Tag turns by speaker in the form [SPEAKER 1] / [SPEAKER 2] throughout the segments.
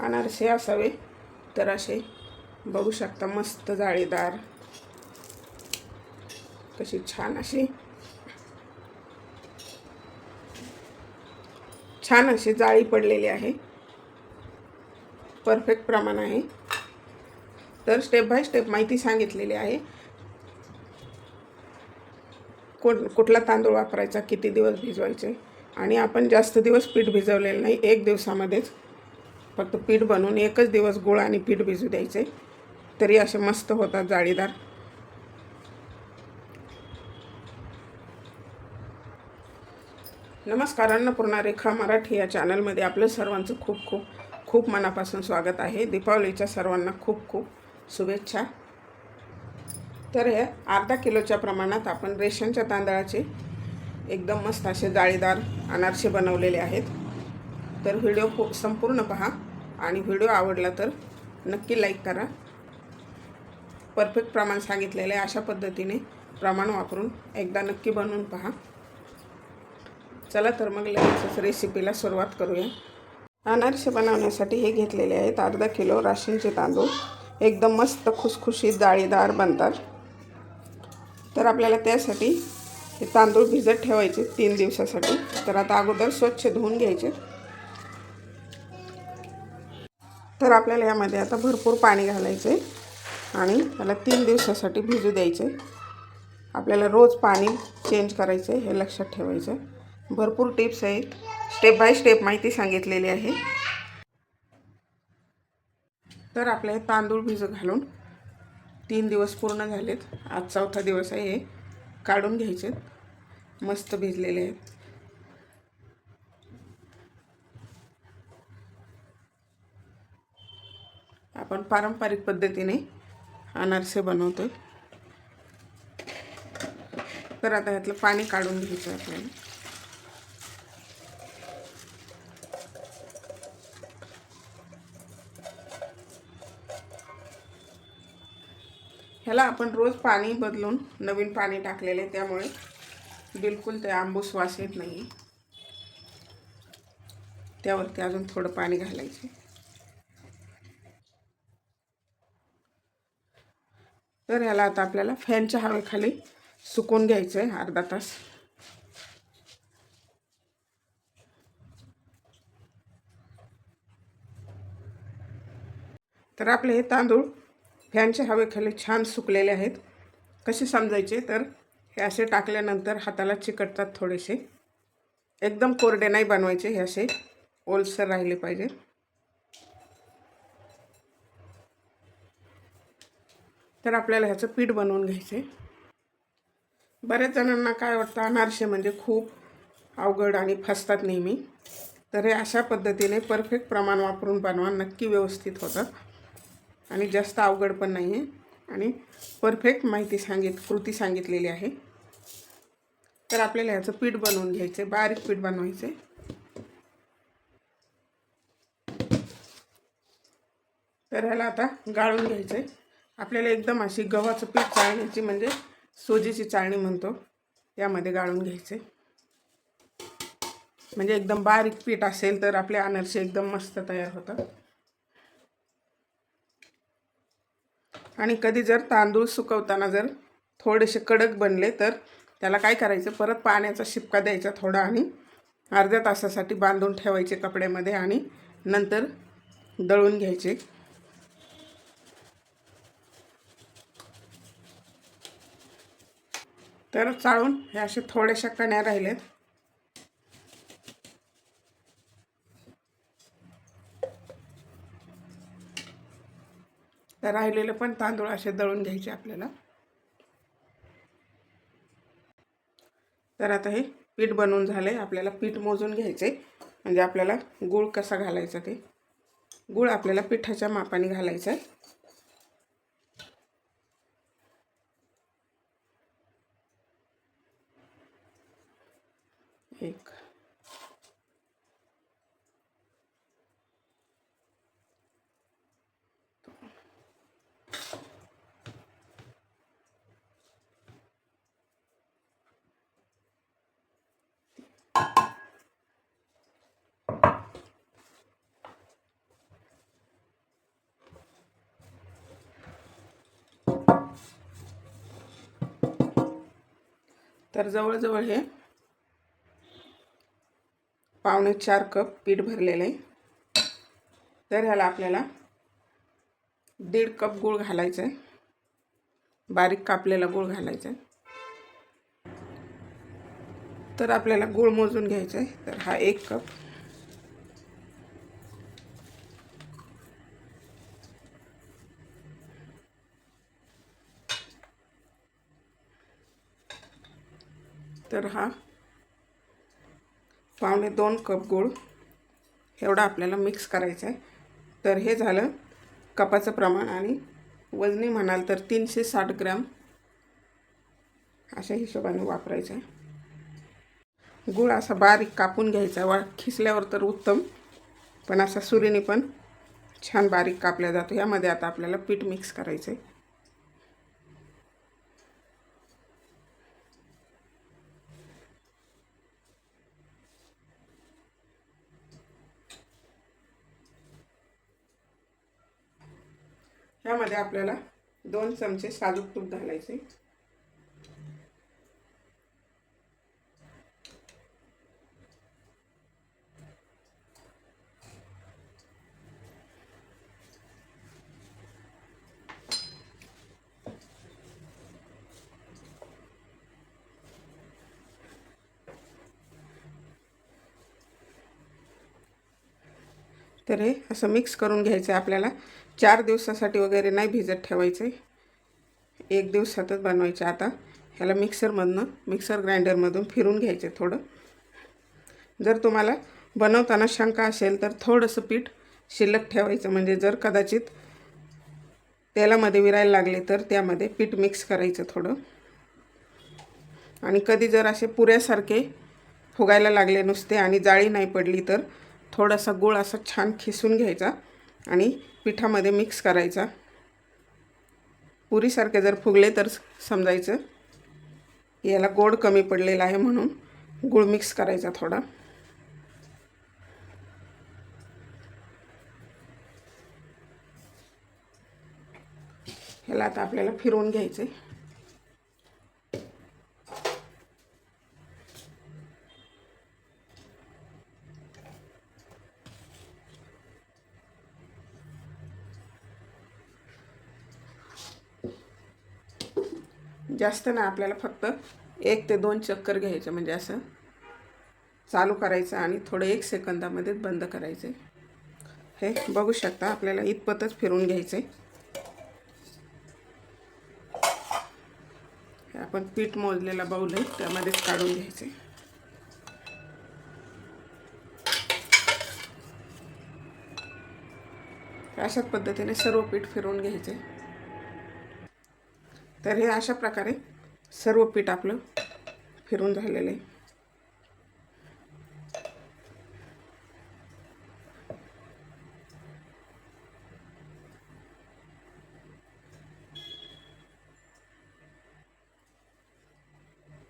[SPEAKER 1] अनारसे असावे. तर असे बघू शकता मस्त जाळीदार. कशी छान अशी. छान अशी जाळी पडलेली आहे. परफेक्ट प्रमाण आहे. तर स्टेप बाय स्टेप माहिती सांगितलेली आहे. कोण कुठला तांदूळ वापरायचा किती दिवस भिजवायचे. आणि आपण जास्त दिवस पीठ भिजवलेलं नाही एक दिवसामध्येच फक्त पीठ बनवून एकच दिवस गुळ आणि पीठ भिजू द्यायचे. तरी असे मस्त होतात जाळीदार. नमस्कार अन्नपूर्णा रेखा मराठी या चॅनलमध्ये आपलं सर्वांचं खूप खूप खूप मनापासून स्वागत आहे. दीपावलीच्या सर्वांना खूप खूप शुभेच्छा. तर हे अर्धा किलोच्या प्रमाणात आपण रेशनच्या तांदळाचे एकदम मस्त असे जाळीदार अनारसे बनवलेले आहेत. तर व्हिडिओ संपूर्ण पहा. आणि व्हिडिओ आवडला तर नक्की लाईक करा. परफेक्ट प्रमाण सांगितलेलं आहे अशा पद्धतीने प्रमाण वापरून एकदा नक्की बनवून पहा. चला तर मग लगेचच रेसिपीला सुरुवात करूया. अनारसे बनवण्यासाठी हे घेतलेले आहेत अर्धा किलो राशींचे तांदूळ. एकदम मस्त खुसखुशीत जाळीदार बनतात. तर आपल्याला त्यासाठी हे तांदूळ भिजत ठेवायचे तीन दिवसासाठी. तर आता अगोदर स्वच्छ धुवून घ्यायचे. तर आपल्याला यामध्ये आता भरपूर पाणी घालायचे आणि त्याला तीन दिवसासाठी भिजू द्यायचे आपल्याला रोज पाणी चेंज करायचे हे लक्षात ठेवायचं भरपूर टिप्स आहेत. स्टेप बाय स्टेप माहिती सांगितलेली आहे. तर आपले तांदूळ भिजू घालून तीन दिवस पूर्ण झालेत. आज चौथा दिवस आहे हे. काढून घ्यायचे मस्त भिजलेले आहेत. आपण पारंपरिक पद्धतीने अनारसे बनवतो तर आता ह्यातलं पाणी काढून घ्यायचं आपल्याला. ह्याला आपण रोज पाणी बदलून नवीन पाणी टाकलेले त्यामुळे बिलकुल ते आंबूस वास येत नाही त्यावरती अजून थोडं पाणी घालायचे. तर याला आता आपल्याला फॅनच्या हवेखाली सुकून घ्यायचं आहे अर्धा तास. तर आपले हे तांदूळ फॅनच्या हवेखाली छान सुकलेले आहेत. कसे समजायचे? तर हे असे टाकल्यानंतर हाताला चिकटतात थोडेसे. एकदम कोरडे नाही बनवायचे हे असे ओलसर राहिले पाहिजे तर आपल्याला ह्याचं पीठ बनवून घ्यायचं आहे बऱ्याच जणांना काय वाटतं अनारसे म्हणजे खूप अवघड आणि फसतात नेहमी. तर हे अशा पद्धतीने परफेक्ट प्रमाण वापरून बनवा नक्की व्यवस्थित होतात आणि जास्त अवघड पण नाही आहे आणि परफेक्ट माहिती सांगित कृती सांगितलेली आहे. तर आपल्याला ह्याचं पीठ बनवून घ्यायचं आहे बारीक पीठ बनवायचं आहे तर ह्याला आता गाळून घ्यायचं आहे आपल्याला एकदम अशी गव्हाचं पीठ चाळण्याची म्हणजे सोजीची चाळणी म्हणतो यामध्ये गाळून घ्यायचे. म्हणजे एकदम बारीक पीठ असेल तर आपले अनारसे एकदम मस्त तयार होतात. आणि कधी जर तांदूळ सुकवताना जर थोडेसे कडक बनले तर त्याला काय करायचं परत पाण्याचा शिपका द्यायचा थोडा आणि अर्ध्या तासासाठी बांधून ठेवायचे कपड्यामध्ये आणि नंतर दळून घ्यायचे. तर चाळून हे असे थोड्याशा कण्या राहिलेत. तर राहिलेले पण तांदूळ असे दळून घ्यायचे आपल्याला. तर आता हे पीठ बनवून झालं. आहे आपल्याला पीठ मोजून घ्यायचे. म्हणजे आपल्याला गूळ कसा घालायचा ते. गूळ आपल्याला पिठाच्या मापाने घालायचा आहे एक तर जवळजवळ हे पावणे चार कप पीठ भरलेलं. आहे तर ह्याला आपल्याला दीड कप गूळ घालायचं आहे बारीक कापलेला गूळ घालायचा आहे तर आपल्याला गूळ मोजून घ्यायचा आहे तर हा एक कप. तर हा पावणे दोन कप गूळ एवढा आपल्याला मिक्स करायचा आहे. तर हे झालं कपाचं प्रमाण आणि वजनी म्हणाल तर तीनशे साठ ग्रॅम अशा हिशोबाने वापरायचं आहे. गूळ असा बारीक कापून घ्यायचा. वा खिसल्यावर तर उत्तम पण असा सुरीने पण छान बारीक कापला जातो. यामध्ये आता आपल्याला पीठ मिक्स करायचं आहे त्यामध्ये आपल्याला दोन चमचे साजूक तूप घालायचे. तर हे असं मिक्स करून घ्यायचं आहे आपल्याला. चार दिवसासाठी वगैरे नाही भिजत ठेवायचं. आहे एक दिवसातच बनवायचे आता. ह्याला मिक्सरमधनं मिक्सर ग्राइंडरमधून फिरून घ्यायचे थोडं. जर तुम्हाला बनवताना शंका असेल तर थोडंसं पीठ शिल्लक ठेवायचं. म्हणजे जर कदाचित तेलामध्ये विरायला लागले तर त्यामध्ये पीठ मिक्स करायचं थोडं. आणि कधी जर असे पुऱ्यासारखे फुगायला लागले नुसते आणि जाळी नाही पडली तर थोडासा गूळ असा छान खिसून घ्यायचा. आणि पिठामध्ये मिक्स करायचा. पुरीसारखे जर फुगले तर समजायचं. याला गोड कमी पडलेला आहे म्हणून गूळ मिक्स करायचा थोडा. ह्याला आता आपल्याला फिरवून घ्यायचं आहे जास्त नाही आपल्याला फक्त एक ते दोन चक्कर घ्यायचं म्हणजे असं चालू करायचं आणि थोडं एक सेकंदामध्येच बंद करायचं. हे बघू शकता आपल्याला इतपतच फिरून घ्यायचं. आहे हे आपण पीठ मोजलेला बाऊल आहे त्यामध्येच काढून घ्यायचं. आहे अशाच पद्धतीने सर्व पीठ फिरवून घ्यायचे. तर हे अशा प्रकारे सर्व पीठ आपलं फिरून झालेलं आहे.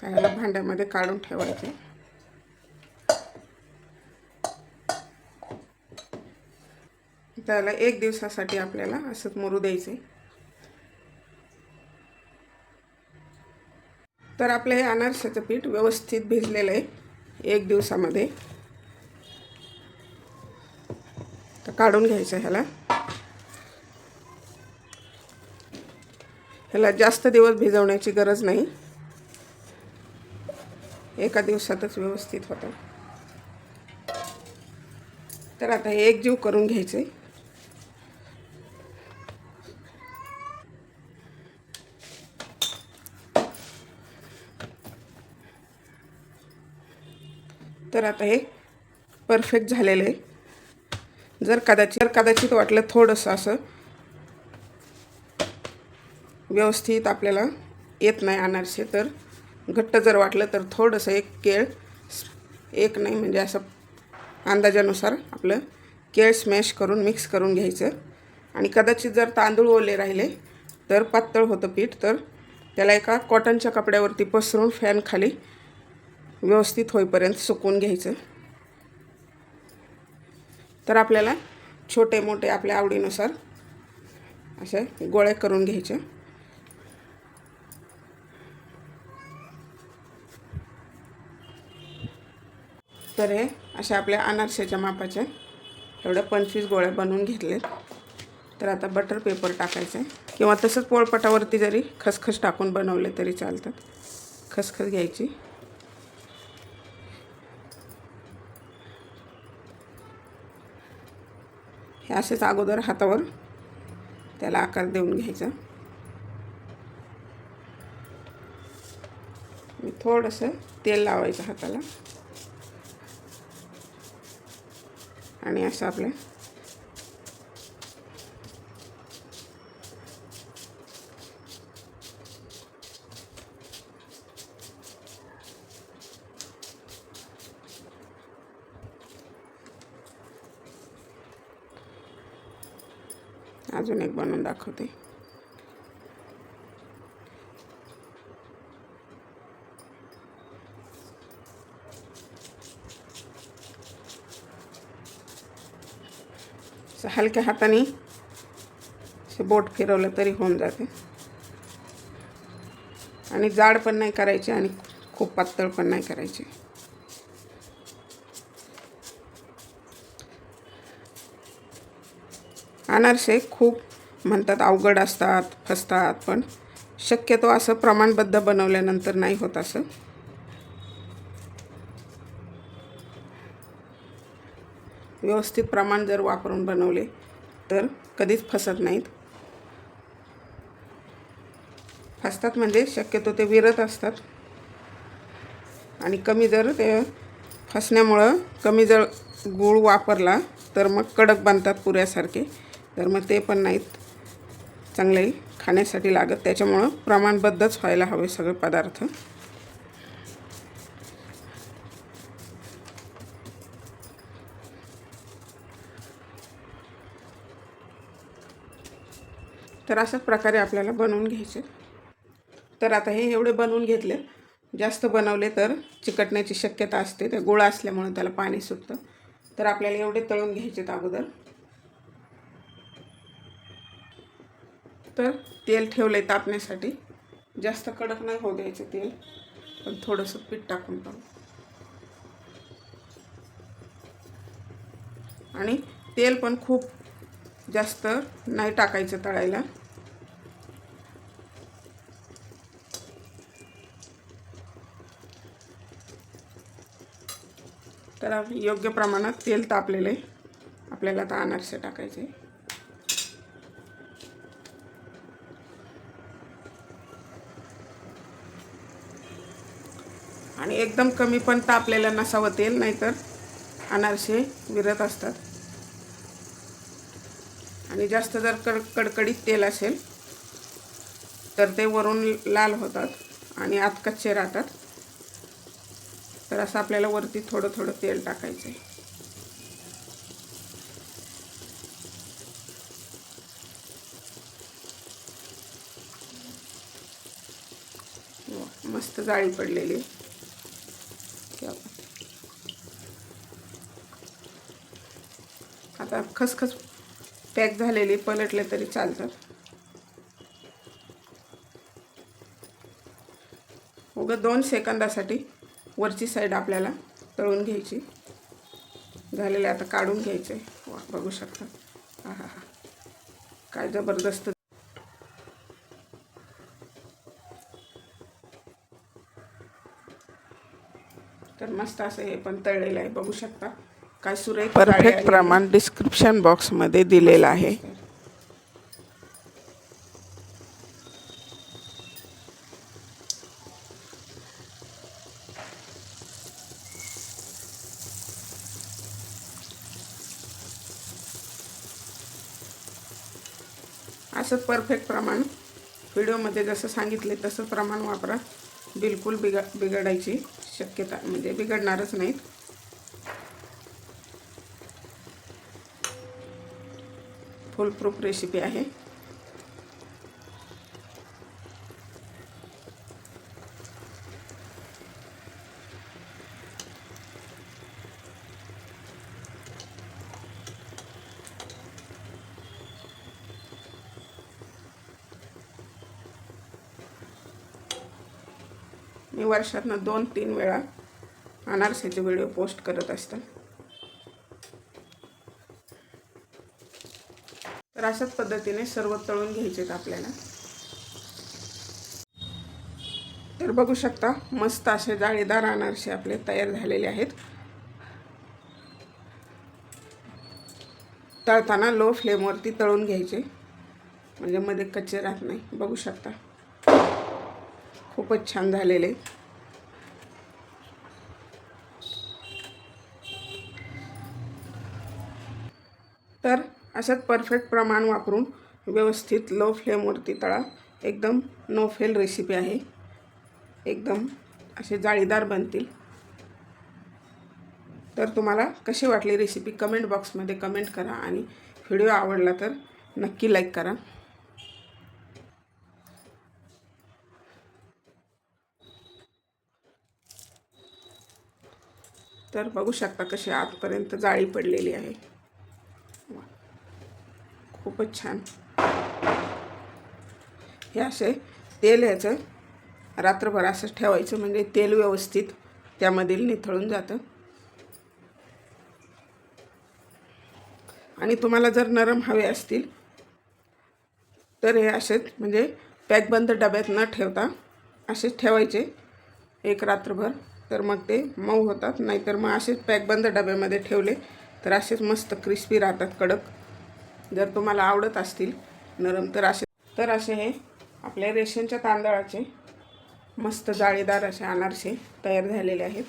[SPEAKER 1] त्याला भांड्यामध्ये काढून ठेवायचे. त्याला एक दिवसासाठी आपल्याला असंच मुरू द्यायचे. तर आपलं हे अनारसाचं पीठ व्यवस्थित भिजलेलं आहे एक दिवसामध्ये. तर काढून घ्यायचं ह्याला. ह्याला जास्त दिवस भिजवण्याची गरज नाही. एका दिवसातच व्यवस्थित होतं. तर आता हे एकजीव करून घ्यायचं. तर आता हे परफेक्ट झालेलं आहे. जर कदाचित जर कदाचित वाटलं थोडंसं असं व्यवस्थित आपल्याला येत नाही अनारसे तर घट्ट जर वाटलं तर थोडंसं एक केळ एक नाही म्हणजे असं अंदाजानुसार आपलं केळ स्मॅश करून मिक्स करून घ्यायचं. आणि कदाचित जर तांदूळ ओले राहिले तर पातळ होतं पीठ तर त्याला एका कॉटनच्या कपड्यावरती पसरून फॅन खाली व्यवस्थित होईपर्यंत सुकवून घ्यायचं. तर आपल्याला छोटे मोठे आपल्या आवडीनुसार असे गोळे करून घ्यायचे. तर हे अशा आपल्या अनारशाच्या मापाच्या एवढ्या पंचवीस गोळ्या बनवून घेतले तर आता बटर पेपर टाकायचं. आहे किंवा तसंच पोळपटावरती जरी खसखस टाकून बनवले तरी चालतात खसखस घ्यायची. हे असेच अगोदर हातावर त्याला आकार देऊन घ्यायचा. मी थोडंसं तेल लावायचं हाताला. आणि असं आपलं अजून एक बनवून दाखवते. हलक्या हाताने असे बोट फिरवलं तरी होऊन जाते. आणि जाड पण नाही करायचे आणि खूप पातळ पण नाही करायचे. अनारसे खूप म्हणतात अवघड असतात फसतात पण शक्यतो असं प्रमाणबद्ध बनवल्यानंतर नाही होत असं. व्यवस्थित प्रमाण जर वापरून बनवले तर कधीच फसत नाहीत. फसतात म्हणजे शक्यतो ते विरत असतात. आणि कमी जर ते फसण्यामुळं कमी जर गूळ वापरला तर मग कडक बनतात पुऱ्यासारखे. तर मग ते पण नाहीत. चांगले खाण्यासाठी लागत. त्याच्यामुळं प्रमाणबद्धच व्हायला हवे सगळे पदार्थ. तर अशाच प्रकारे आपल्याला बनवून घ्यायचे. तर आता हे एवढे बनवून घेतले. जास्त बनवले तर चिकटण्याची शक्यता असते. ते गोळा असल्यामुळे त्याला पाणी सुटतं. तर आपल्याला एवढे तळून घ्यायचे अगोदर. तर तेल ठेवलं आहे तापण्यासाठी. जास्त कडक नाही होऊ द्यायचं तेल पण थोडंसं पीठ टाकून पाहू. आणि तेल पण खूप जास्त नाही टाकायचं तळायला. तर योग्य प्रमाणात तेल तापलेलं आहे. आपल्याला आता अनारसे टाकायचे. एकदम कमी पण तापलेलं नसावं तेल नाहीतर अनारसे विरत असतात. आणि जास्त जर कड कडकडीत तेल असेल तर ते वरून लाल होतात आणि आत कच्चे राहतात. तर असं आपल्याला वरती थोडं थोडं तेल टाकायचं आहे हो, मस्त जाळी पडलेली आहे. क्या बात. आता खसखस पॅक झालेली पलटले तरी चालतात. उगं दोन सेकंदासाठी वरची साईड आपल्याला तळून घ्यायची. झालेले आता काढून घ्यायचे. वा बघू शकता. हा हा हा काय जबरदस्त. तर मस्त असं हे पण तळलेलं आहे बघू शकता. काय सुरेख परफेक्ट प्रमाण डिस्क्रिप्शन बॉक्समध्ये दिलेलं आहे. असं परफेक्ट प्रमाण. व्हिडिओमध्ये जसं सांगितले तसं प्रमाण वापरा. बिलकुल बिघा बिघडायची शक्यता म्हणजे बिघडणारच नाहीत. फुल प्रूफ रेसिपी आहे. मी वर्षातनं दोन तीन वेळा अनारसेचे व्हिडिओ पोस्ट करत असतात अशाच पद्धतीने सर्व तळून घ्यायचे आहेत आपल्याला. तर बघू शकता मस्त असे जाळीदार अनारसे आपले तयार झालेले आहेत. तळताना लो फ्लेमवरती तळून घ्यायचे. म्हणजे मध्ये कच्चे राहत नाही. बघू शकता. खूपच छान झालेले. तर असंच परफेक्ट प्रमाण वापरून व्यवस्थित लो फ्लेमवरती तळा. एकदम नो फेल रेसिपी आहे. एकदम असे जाळीदार बनतील. तर तुम्हाला कशी वाटली रेसिपी कमेंट बॉक्समध्ये कमेंट करा आणि व्हिडिओ आवडला तर नक्की लाईक करा. तर बघू शकता कशी आतपर्यंत जाळी पडलेली आहे. खूपच छान. हे असे तेल ह्याचं रात्रभर असं ठेवायचं म्हणजे तेल व्यवस्थित त्यामधील निथळून जातं. आणि तुम्हाला जर नरम हवे असतील तर हे असेच म्हणजे पॅकबंद डब्यात न ठेवता असेच ठेवायचे एक रात्रभर. तर मग ते मऊ होतात. नाहीतर मग असेच पॅकबंद डब्यामध्ये ठेवले तर असेच मस्त क्रिस्पी राहतात कडक. जर तुम्हाला आवडत असतील नरम तर असे तर असे हे आपल्या रेशनच्या तांदळाचे मस्त जाळीदार असे अनारसे तयार झालेले आहेत.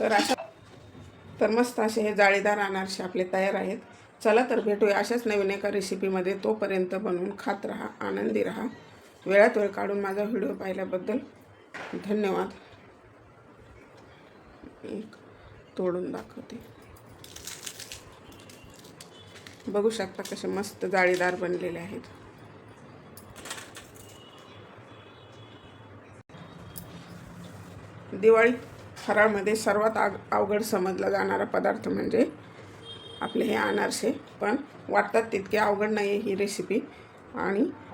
[SPEAKER 1] तर अशा तर मस्त असे हे जाळीदार अनारसे आपले तयार आहेत. चला तर भेटूया अशाच नवीन एका रेसिपीमध्ये तोपर्यंत बनवून खात राहा आनंदी राहा. वेळात वेळ काढून माझा व्हिडिओ पाहिल्याबद्दल धन्यवाद. एक तोडून दाखवते. बघू शकता कसे मस्त जाळीदार बनलेले आहेत. दिवाळी फराळमध्ये सर्वात आग अवघड समजला जाणारा पदार्थ म्हणजे आपले हे अनारसे. पण वाटतात तितके अवघड नाही आहे ही रेसिपी आणि